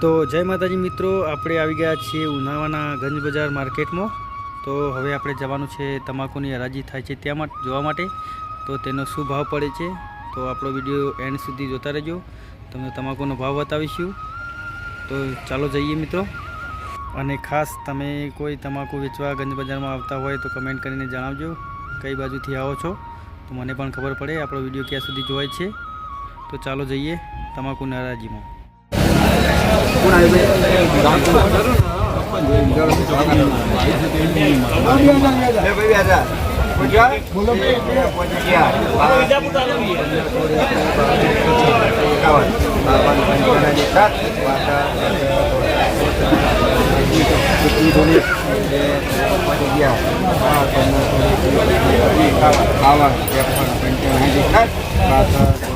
તો જય માતાજી મિત્રો, આપણે આવી ગયા છીએ ઉનાવાના ગંજ બજાર માર્કેટમાં. તો હવે આપણે જવાનું છે તમાકુની હરાજી થાય છે ત્યાં જોવા માટે. તો તેનો શું ભાવ પડે છે, તો આપણો વીડિયો એન્ડ સુધી જોતા રહેજો. તમને તમાકુનો ભાવ બતાવીશું. તો ચાલો જઈએ મિત્રો. અને ખાસ તમે કોઈ તમાકુ વેચવા ગંજ બજારમાં આવતા હોય તો કમેન્ટ કરીને જણાવજો, કઈ બાજુથી આવો છો. તો મને પણ ખબર પડે, આપણો વીડિયો ક્યાં સુધી જોવાય છે. તો ચાલો જઈએ તમાકુની હરાજીમાં. ખાવા panchayat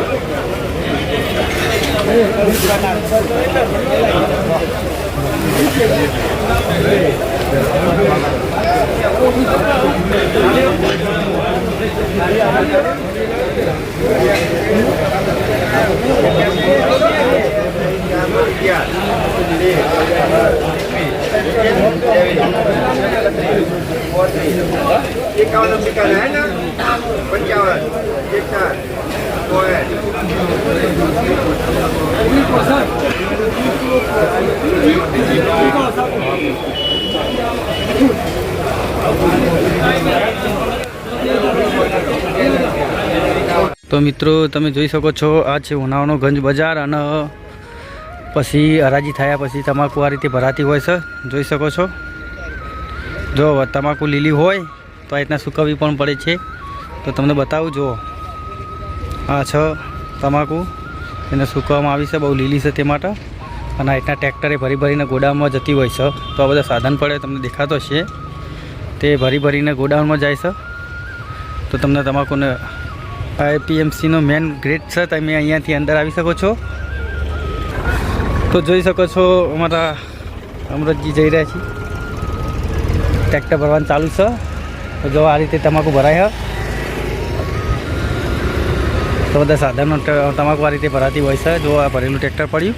Ikaw lang si Kalena, Panjawan, Jekta, Koen. તો મિત્રો, તમે જોઈ શકો છો, આ છે ઉનાવાનો ગંજ બજાર અને પછી હરાજી થયા પછી તમાકુ આ રીતે ભરાતી હોય છે. જોઈ શકો છો. જો તમાકુ લીલી હોય તો આ રીતના સુકવવી પણ પડે છે. તો તમને બતાવું, જુઓ. આ છ તમાકુ. એને સૂકવવામાં આવી છે, બહુ લીલી છે તે માટે. અને આ રીતના ટ્રેક્ટરે ભરી ભરીને ગોડાઉનમાં જતી હોય છે. તો આ બધા સાધન પડે, તમને દેખાતો છે તે ભરી ભરીને ગોડાઉનમાં જાય છે. તો તમને તમાકુને આઈપીએમસીનો મેન ગ્રેટ છે, તમે અહીંયાથી અંદર આવી શકો છો. તો જોઈ શકો છો, અમારા અમરતજી જઈ રહ્યા છીએ ટ્રેક્ટર ભરવાનું ચાલુ છે. તો જો આ રીતે તમાકુ ભરાય તો બધા સાધનો ટ- રીતે ભરાતી હોય છે. જો આ ભરેલું ટ્રેક્ટર પડ્યું